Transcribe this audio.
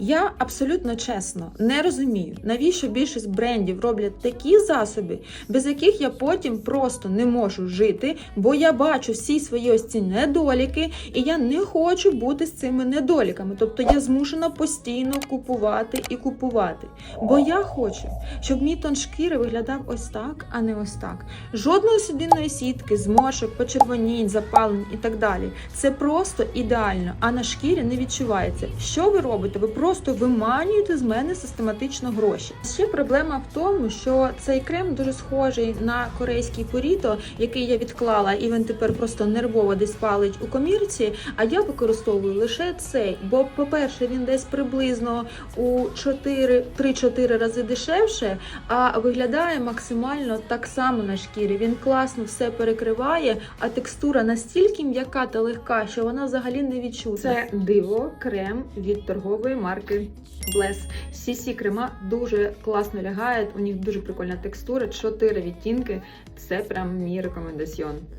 Я абсолютно чесно не розумію, навіщо більшість брендів роблять такі засоби, без яких я потім просто не можу жити, бо я бачу всі свої ось ці недоліки, і я не хочу бути з цими недоліками. Тобто я змушена постійно купувати і купувати. Бо я хочу, щоб мій тон шкіри виглядав ось так, а не ось так. Жодної судинної сітки, зморшок, почервонінь, запалень і так далі. Це просто ідеально, а на шкірі не відчувається. Що ви робите? Ви просто виманюєте з мене систематично гроші. Ще проблема в тому, що цей крем дуже схожий на корейський поріто, який я відклала, і він тепер просто нервово десь палить у комірці. А я використовую лише цей. Бо, по-перше, він десь приблизно у 4 3-4 рази дешевше, а виглядає максимально так само на шкірі. Він класно все перекриває, а текстура настільки м'яка та легка, що вона взагалі не відчутна. Це диво крем від торгової марки Bless. Всі ці крема дуже класно лягають. У них дуже прикольна текстура, 4 відтінки. Це прям мій рекомендаціон.